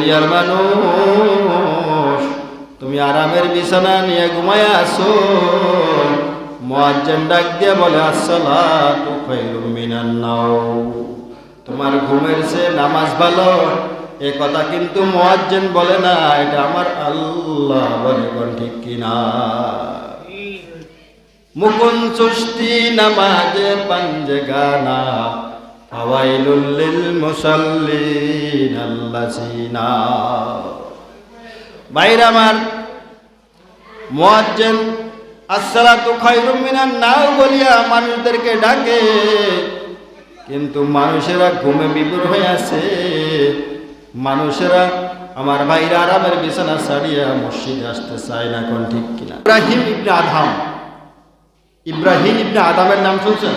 দুনিয়ার মানুষ, তুমি আরামের বিছানা নিয়ে ঘুমায় আসো মুয়াজ্জিন ডাক দিয়ে বলে মিনান নাওম। তোমার ঘুমের সে নামাজ ভালো। এ কথা কিন্তু মুয়াজ্জিন বলে না, এটা আমার আল্লাহ বলে, কোন ঠিক কিনা? মুকুন সুষ্টি নামাজে পাঞ্জে গানা। আমার আসসালাতু নাও বলিয়া মানুষদেরকে ডাকে, কিন্তু মানুষেরা ঘুমে বিপুর হয়ে আছে। মানুষেরা আমার ভাইরা আরামের বিছানা ছাড়িয়া মসজিদে আসতে চায় না, কোন ঠিক কিনা? ইব্রাহিম ইবনে আধাম ইব্রাহিম ইবনে আদামের নাম শুনছেন?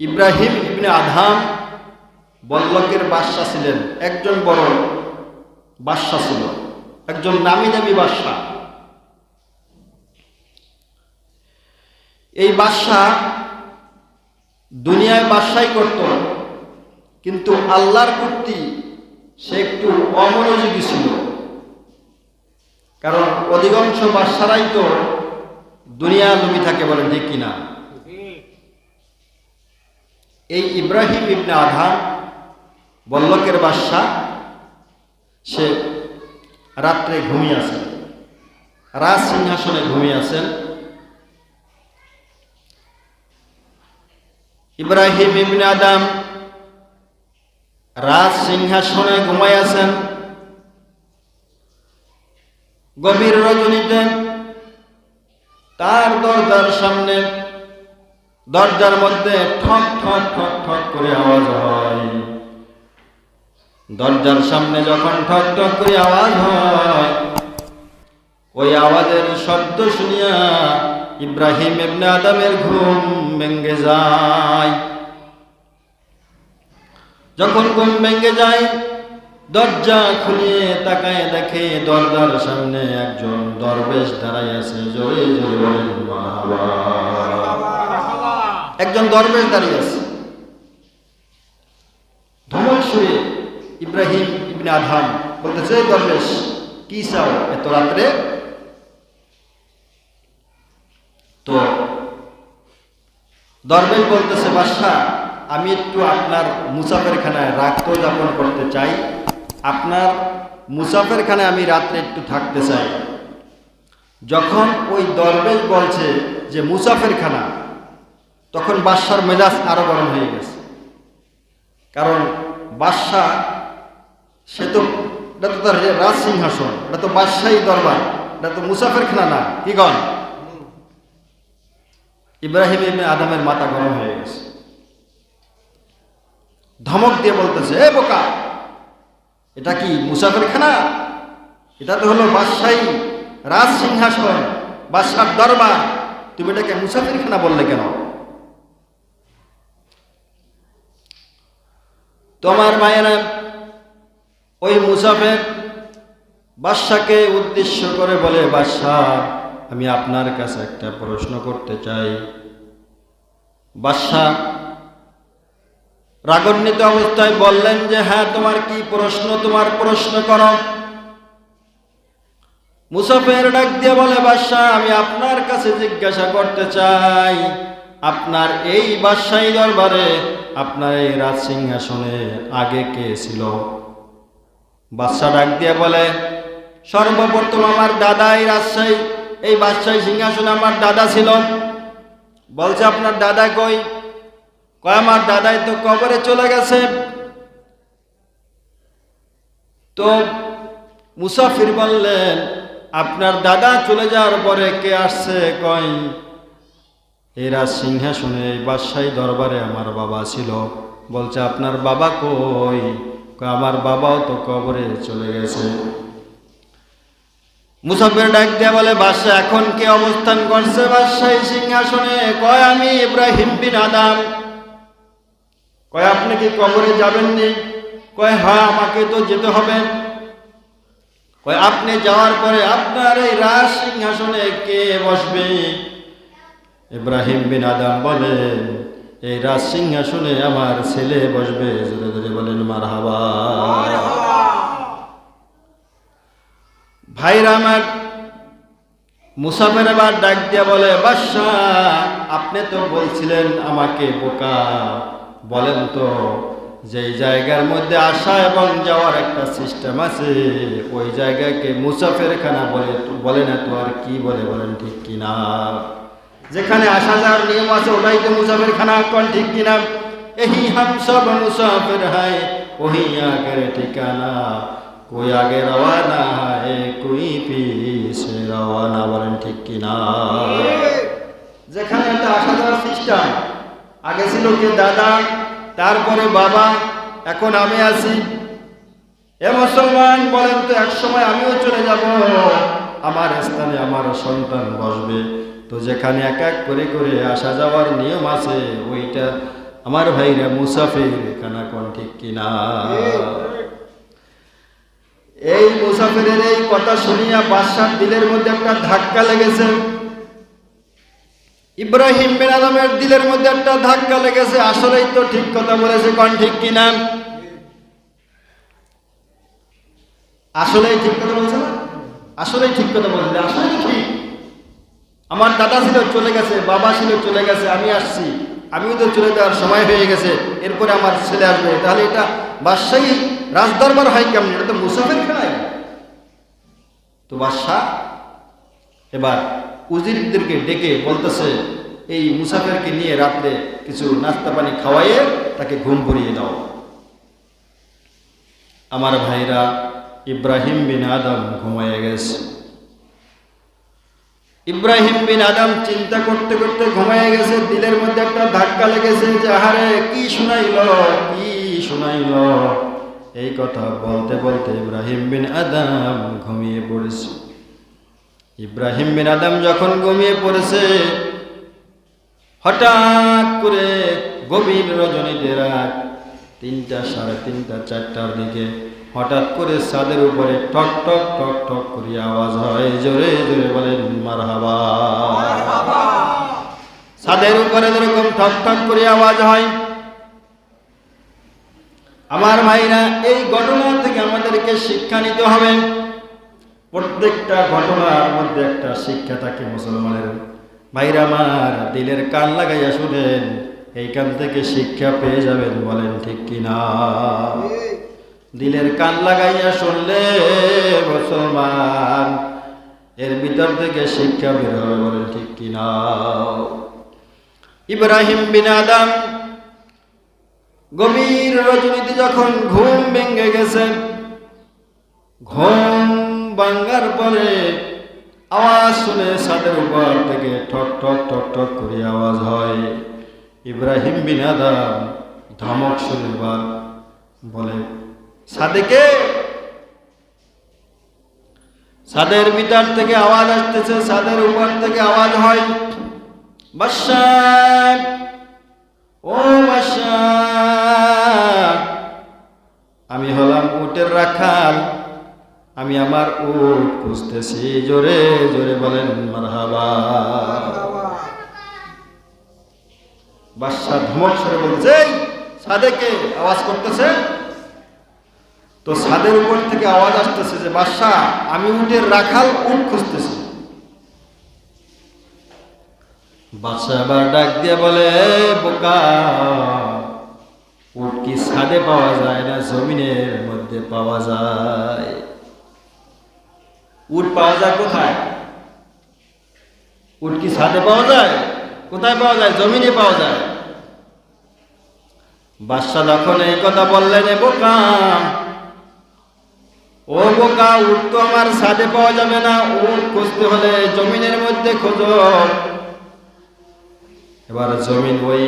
ইব্রাহিম ইবনে আধাম বল্লকের বাদশা ছিলেন। একজন বড় বাদশাহ ছিল। একজন নামি দামি বাদশাহ এই বাদশাহ দুনিয়ায় বাদশাই করত, কিন্তু আল্লাহর প্রতি সে একটু অমনোযোগী ছিল। কারণ অধিকাংশ বাদশারাই তো দুনিয়া লুবি থাকে বলে ঠিক কিনা এই ইব্রাহিম ইবনে আধাম বল্লকের বাদশা সে রাত্রে ঘুমিয়ে আছেন রাজ সিংহাসনে ঘুমিয়ে আছেন। ইব্রাহিম ইবনে আদাম রাজ সিংহাসনে ঘুমাই আছেন, গভীর রজনীতে তার দরজার সামনে দরজার মধ্যে ঠক ঠক ঠক ঠক করে আওয়াজ হয়। দরজার সামনে যখন ঠক ঠক করে আওয়াজ হয়, ওই আওয়াজের শব্দ শুনিয়া ইব্রাহিম ইবনে আদমের ঘুম ভেঙ্গে যায়। যখন ঘুম ভেঙ্গে যায়, দরজা খুলিয়ে তাকায় দেখে দরজার সামনে একজন দরবেশ দাঁড়াই আছে। জোরে জোরে মারহাবা। একজন দরবেশ দাঁড়িয়ে আছে। ধমক শুয়ে ইব্রাহিম ইবনে আধাম বলতেছে "এই দরবেশ কি চাও এত রাত্রে? তো দরবেশ বলতেছে বাদশাহ আমি একটু আপনার মুসাফেরখানায় রাত্র যাপন করতে চাই। আপনার মুসাফেরখানায় আমি রাত্রে একটু থাকতে চাই। যখন ওই দরবেশ বলছে যে মুসাফেরখানা তখন বাদশার মেজাজ আরও গরম হয়ে গেছে। কারণ বাদশাহ সে তো, এটা তো তার রাজ সিংহাসন এটা তো বাদশাহী দরবার, এটা তো মুসাফেরখানা না, কি গণ ইব্রাহিম ইবনে আদমের মাথা গরম হয়ে গেছে। ধমক দিয়ে বলতেছে, এ বোকা! এটা কি মুসাফিরখানা? এটা তো হলো বাদশাহী রাজ সিংহাসন বাদশার দরবার। তুমি এটাকে মুসাফিরখানা বললে কেন? তোমার মায়েরা ওই মুসাফের বাদশাকে উদ্দেশ্য করে বলে বাদশাহ আমি আপনার কাছে একটা প্রশ্ন করতে চাই। বাদশাহ রাগান্বিত অবস্থায় বললেন যে হ্যাঁ তোমার কি প্রশ্ন? তোমার প্রশ্ন করো। মুসাফের ডাক দিয়ে বলে বাদশাহ আমি আপনার কাছে জিজ্ঞাসা করতে চাই। আপনার এই বাদশাহী দরবারে আপনার এই রাজ সিংহাসনে আগে কে ছিল? বাদশাহ ডাক দিয়ে বলে, সর্বপ্রথম আমার দাদা এই রাজশাহী, এই বাদশাহী সিংহাসনে আমার দাদা ছিল। বলছে, আপনার দাদা কই? কয়, আমার দাদাই তো কবরে চলে গেছে। তো মুসাফির বললেন, আপনার দাদা চলে যাওয়ার পরে কে আসছে কয় এই রাজ সিংহাসনে এই বাদশাহী দরবারে আমার বাবা ছিল। বলছে, আপনার বাবা কই? আমার বাবাও তো কবরে চলে গেছে। মুসাফির ডাক দিয়ে বলে বাদশাহ এখন কে অবস্থান করছে বাদশাহী সিংহাসনে? কয়, আমি ইব্রাহিম বিন আদাম। কয়, আপনি কি কবরে যাবেননি? কয় হ্যাঁ আমাকে তো যেতে হবে। কয়, আপনি যাওয়ার পরে আপনার এই রাজ সিংহাসনে কে বসবে? ইব্রাহিম বিন আদাম বলেন এই রাজ সিংহাসনে আমার ছেলে বসবে। জোরে জোরে বলেন মার হাবা ভাইরা আমার মুসাফের আবার ডাক দিয়া বলে বাদশাহ আপনি তো বলছিলেন আমাকে বোকা। বলেন তো, যেই জায়গার মধ্যে আসা এবং যাওয়ার একটা সিস্টেম আছে, ওই জায়গাকে মুসাফের খানা বলে বলে না তো আর কি বলে? বলেন, ঠিক কিনা? যেখানে আসা যাওয়ার নিয়ম আছে, ওটাই তো মুসাফের খানা কোন ঠিক কিনা এই হাম সব মুসাফির হায়, ওহি আগের ঠিকানা, কোই আগে রওয়ানা হায়, কোই পিছে রওয়ানা, বলেন ঠিক কিনা যেখানে একটা আসা যাওয়ার সিস্টেম আগে ছিল কে দাদা, তারপরে বাবা, এখন আমি আছি। এ মুসলমান, বলেন তো, এক সময় আমিও চলে যাব। আমার স্থানে আমার সন্তান বসবে। তো যেখানে এক এক করে করে আসা যাওয়ার নিয়ম আছে, ওইটা আমার ভাইরা মুসাফির খানা কোন ঠিক কিনা। এই মুসাফিরের এই কথা শুনিয়া বাদশার দিলের মধ্যে একটা ধাক্কা লেগেছে। ইব্রাহিম বিন আদমের দিলের মধ্যে একটা ধাক্কা লেগেছে, আসলেই তো ঠিক কথা বলেছে কোন ঠিক কিনা? আসলেই ঠিক কথা বলছে না? আসলেই ঠিক কথা বলছে, আসলেই তো ঠিক। আমার দাদা ছিল, চলে গেছে, বাবা ছিল, চলে গেছে, আমি আসছি। আমিও তো চলে যাওয়ার সময় হয়ে গেছে, এরপরে আমার ছেলে আসবে। তাহলে এটা বাদশাহী রাজদরবার হয় কেমন? এটা তো মুসাফির খেলায় তো বাদশাহ এবার উজিরদেরকে ডেকে বলতেছে, এই মুসাফিরকে নিয়ে রাত্রে কিছু নাস্তা পানি খাওয়াইয়ে তাকে ঘুম পড়িয়ে দাও। আমার ভাইরা, ইব্রাহিম বিন আদম ঘুমাইয়ে গেছে। ইব্রাহিম বিন আদম চিন্তা করতে করতে ঘুমাইয়ে গেছে, দিলের মধ্যে একটা ধাক্কা লেগেছে যে, আহারে, কি শুনাইল? কি শুনাইল? এই কথা বলতে বলতে ইব্রাহিম বিন আদম ঘুমিয়ে পড়েছে। ইব্রাহিম বিন আদম যখন ঘুমিয়ে পড়েছে, হঠাৎ করে গভীর রজনীতে রাত তিনটা, সাড়ে তিনটা, চারটার দিকে হঠাৎ করে ছাদের উপরে টক টক টক টক করে আওয়াজ হয়। জোরে জোরে বলেন মার ছাদের উপরে যেরকম ঠক ঠক করে আওয়াজ হয়। আমার ভাইরা, এই ঘটনা থেকে আমাদেরকে শিক্ষা নিতে হবে। প্রত্যেকটা ঘটনার মধ্যে একটা শিক্ষা থাকে মুসলমানের। ভাইরা আমার, দিলের কান লাগাইয়া শুনেন, এইখান থেকে শিক্ষা পেয়ে যাবেন, বলেন, ঠিক কিনা? দিলের কান লাগাইয়া শুনলে মুসলমান। এর ভিতর থেকে শিক্ষা বের হবে বলেন ঠিক কিনা ইব্রাহিম বিন আদম গভীর রজনীতে যখন ঘুম ভেঙে গেছে, ঘুম ভাঙ্গার পরে আওয়াজ শুনে ছাদের উপর থেকে ঠক ঠক ঠক ঠক করে আওয়াজ হয়। ইব্রাহিম বিন আদম ধমক শুনে বলে সাদেকে ছাদের ভিতর থেকে আওয়াজ আসতেছে, সাদের উপর থেকে আওয়াজ হয়। বাদশাহ। ও বাদশাহ। আমি হলাম উটের রাখাল। আমি আমার উট খুঁজতেছি। জোরে জোরে বলেন, মারহাবা। ধমক সরে বলছে সাদেকে আওয়াজ করতেছে? তো ছাদের উপর থেকে আওয়াজ আসতেছে যে, বাদশাহ, আমি উঠে রাখাল উট খুঁজতেছি। বাদশাহ আবার ডাক দিয়ে বলে বোকা, উট কি ছাদে পাওয়া যায় না জমিনের মধ্যে পাওয়া যায়? উট পাওয়া যায় কোথায়? উট কি ছাদে পাওয়া যায়? কোথায় পাওয়া যায়? জমিনে পাওয়া যায়? বাদশাহ যখন এই কথা বললেন বোকা ও বোকা উট তো আমার ছাদে পাওয়া যাবে না, উট খুঁজতে হলে জমিনের মধ্যে খোঁজো। এবার জমিন ওই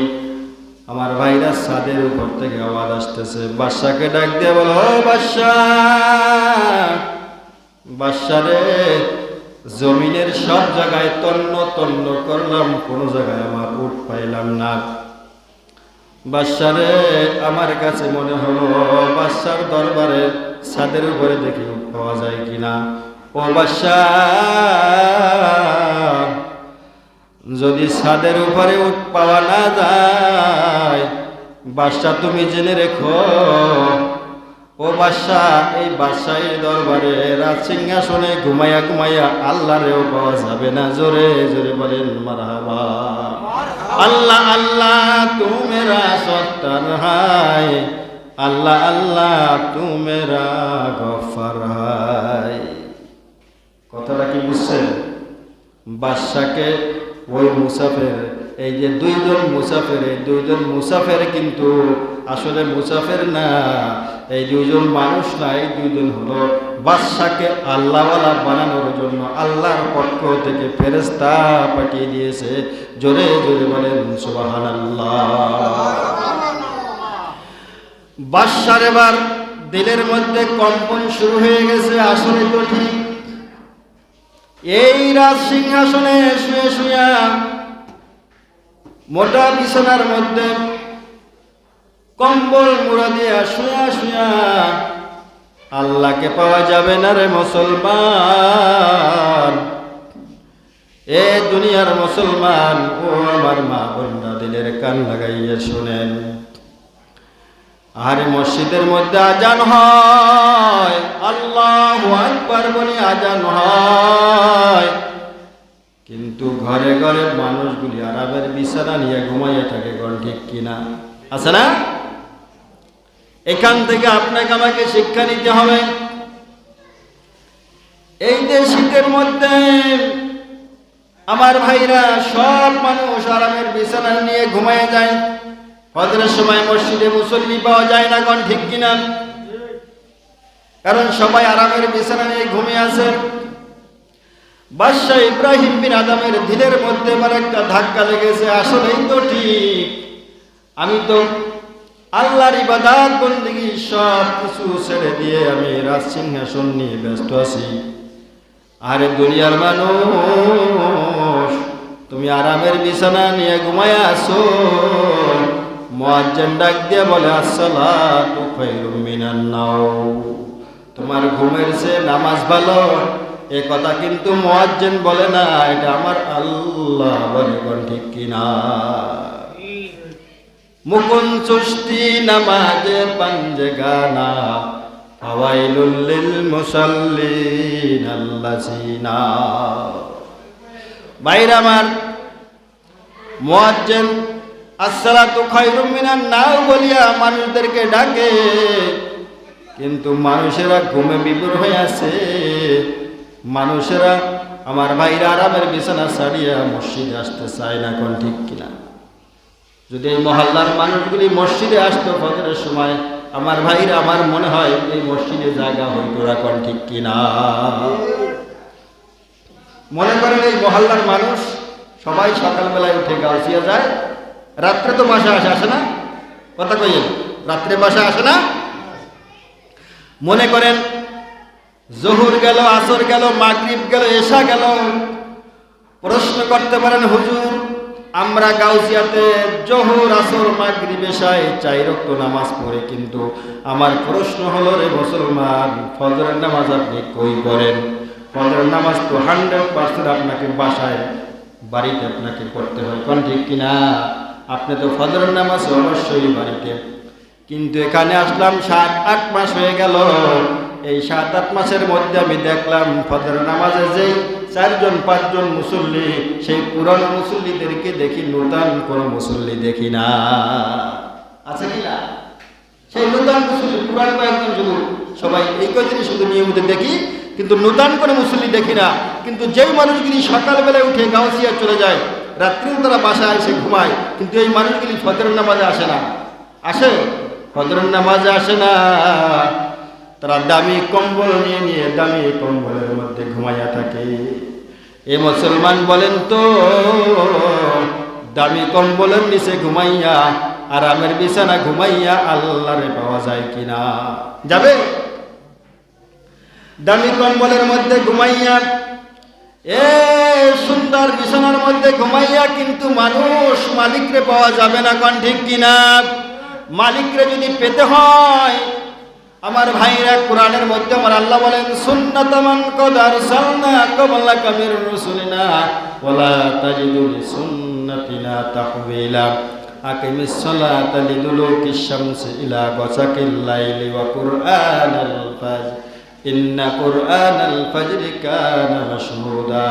আমার ভাইরা ছাদের উপর থেকে আওয়াজ আসতেছে, বাদশাকে ডাক দিয়ে বলো বাদশাহ বাদশাহ রে, জমিনের সব জায়গায় তন্ন তন্ন করলাম, কোনো জায়গায় আমার উট পাইলাম না। বাদশারে আমার কাছে মনে হলো, বাদশার দরবারে ছাদের উপরে দেখি পাওয়া যায় কিনা। ও বাদশাহ, যদি ছাদের উপরে উঠ পাওয়া না যায়, বাদশাহ তুমি জেনে রেখো। ও বাদশাহ, এই বাদশাহীর দরবারে রাজ সিংহাসনে ঘুমাইয়া ঘুমাইয়া আল্লাহরেও পাওয়া যাবে না। জোরে জোরে বলেন, মারহাবা। আল্লাহ আল্লাহ তু মেরা সত্তার হাই আল্লাহ আল্লাহ তুমেরা গফার কথাটা কি বুঝছেন? বাদশাকে ওই মুসাফের, এই যে দুইজন মুসাফের, এই দুইজন মুসাফের কিন্তু আসলে মুসাফের না, এই দুইজন মানুষ না, এই দুইজন হলো বাদশাকে আল্লাহওয়ালা বানানোর জন্য আল্লাহর পক্ষ থেকে ফেরেস্তা পাঠিয়ে দিয়েছে। জোরে জোরে বলেন সুবাহান বাদশার এবার দিলের মধ্যে কম্পন শুরু হয়ে গেছে, আসলে তো ঠিক। এই রাজ সিংহাসনে শুয়ে শুয়া মোটা বিছানার মধ্যে কম্বল মুড়া দিয়া শুয়া শুয়া আল্লাহকে পাওয়া যাবে না রে মুসলমান। এ দুনিয়ার মুসলমান, ও আমার মা বন্যা দিলের কান লাগাইয়া শুনেন। আরে মসজিদের মধ্যে আজান হয়। আল্লাহ আকবার আজান হয়। কিন্তু ঘরে ঘরে মানুষগুলি আরামের বিছানা নিয়ে ঘুমাইয়া থাকে গণ ঠিক কিনা? আছে না? এখান থেকে আপনাকে আমাকে শিক্ষা নিতে হবে। এই যে শীতের মধ্যে আমার ভাইরা সব মানুষ আরামের বিছানা নিয়ে ঘুমায় যায়। ফজরের সময় মসজিদে মুসল্লি পাওয়া যায় না কোন ঠিক কিনা? কারণ সবাই আরামের বিছানা নিয়ে ঘুমিয়ে আছে। বাদশাহ ইব্রাহিম বিন আদমের দিলের মধ্যে এবার একটা ধাক্কা লেগেছে। আসলেই তো ঠিক। আমি তো আল্লাহর ইবাদাত, বন্দিগি সব কিছু ছেড়ে দিয়ে আমি রাজ সিংহাসন নিয়ে ব্যস্ত আছি। আরে দুনিয়ার মানুষ, তুমি আরামের বিছানা নিয়ে ঘুমায় আসো মুয়াজ্জিন ডাক দিয়ে বলে, আসসালাতু খায়রুম মিনান নাও তোমার ঘুমের সে নামাজ ভালো। এ কথা কিন্তু মুয়াজ্জিন বলে না, এটা আমার আল্লাহ বলে, কোন ঠিক কিনা মুকুন চুষ্টি নামাজে পাঞ্জে গানা, ফাওয়াইলুল লিল মুসাল্লিন আল্লাযিনা। বাইরে আমার, মুয়াজ্জিন আসসালাতু খায়রুম মিনান নাও বলিয়া মানুষদেরকে ডাকে। কিন্তু মানুষেরা ঘুমে বিপুর হয়ে আছে। মানুষেরা আমার ভাইরা আরামের বিছানা ছাড়িয়া মসজিদে আসতে চায় না, কোন ঠিক কিনা? যদি এই মহল্লার মানুষগুলি মসজিদে আসতো ফজরের সময়, আমার ভাইরা আমার মনে হয় এই মসজিদে জায়গা হইতো এখন ঠিক কিনা? মনে করেন এই মহল্লার মানুষ সবাই সকালবেলায় উঠে গাউসিয়া যায় রাত্রে তো বাসা আসে আসে না? কথা কইয়েন, রাত্রে বাসা আসে না? মনে করেন, জহুর গেল, আসর গেল, মাগরিব গেল, এশা গেল। প্রশ্ন করতে পারেন, হুজুর, আমরা গাউসিয়াতে জহুর, আসর, মাগরিব, এশায় চাই রক্ত নামাজ পড়ে, কিন্তু আমার প্রশ্ন হলো, রে মুসলমান, ফজরের নামাজ আপনি কই করেন ফজরের নামাজ তো হান্ড্রেড পার্সেন্ট আপনাকে বাসায়, বাড়িতে আপনাকে পড়তে হয়। কোন ঠিক কিনা? আপনি তো ফজরের নামাজ অবশ্যই বাড়িতে। কিন্তু এখানে আসলাম, সাত, আট মাস হয়ে গেল। এই সাত, আট মাসের মধ্যে আমি দেখলাম ফজর নামাজে যেই চারজন, পাঁচজন মুসল্লি, সেই পুরানো মুসল্লিদেরকে দেখি নূতন কোনো মুসল্লি দেখি না। আছে কি না? সেই নূতন মুসল্লি, পুরান কয়েকজন শুধু। সবাই এই কদিনই শুধু নিয়মিত দেখি, কিন্তু নূতন কোনো মুসল্লি দেখি না। কিন্তু যেই মানুষগুলি সকালবেলায় উঠে গাউসিয়া চলে যায় রাত্রিও তারা বাসায় এসে ঘুমায়, কিন্তু এই মানুষগুলি ফজরের নামাজে আসে না। আসে? ফজরের নামাজে আসে না। তারা দামি কম্বল নিয়ে নিয়ে দামি কম্বলের মধ্যে ঘুমাইয়া থাকে। এ মুসলমান বলেন তো, দামি কম্বলের নিচে ঘুমাইয়া, আরামের বিছানা ঘুমাইয়া আল্লাহরে পাওয়া যায় কিনা? যাবে? দামি কম্বলের মধ্যে ঘুমাইয়া, এ সুন্দর বিছানার মধ্যে ঘুমাইয়া কিন্তু মানুষ মালিকরে পাওয়া যাবে না, কোন ঠিক কিনা? মালিকরে যদি পেতে হয়, আমার ভাইরা কোরআনের মধ্যে আমার আল্লাহ বলেন সুন্নাতামান কদার সালনা কবলা কামির রসুলিনা ওলা তাজিদু সুন্নাতিনা তাহবিলা আকিমিস সালাতা লিদুলুকিশ শামসি ইলা গাসাকিল লাইলি ওয়া কুরআনাল ফাজর ইন্না কুরআনাল ফাজরি কানা মাশহুদা।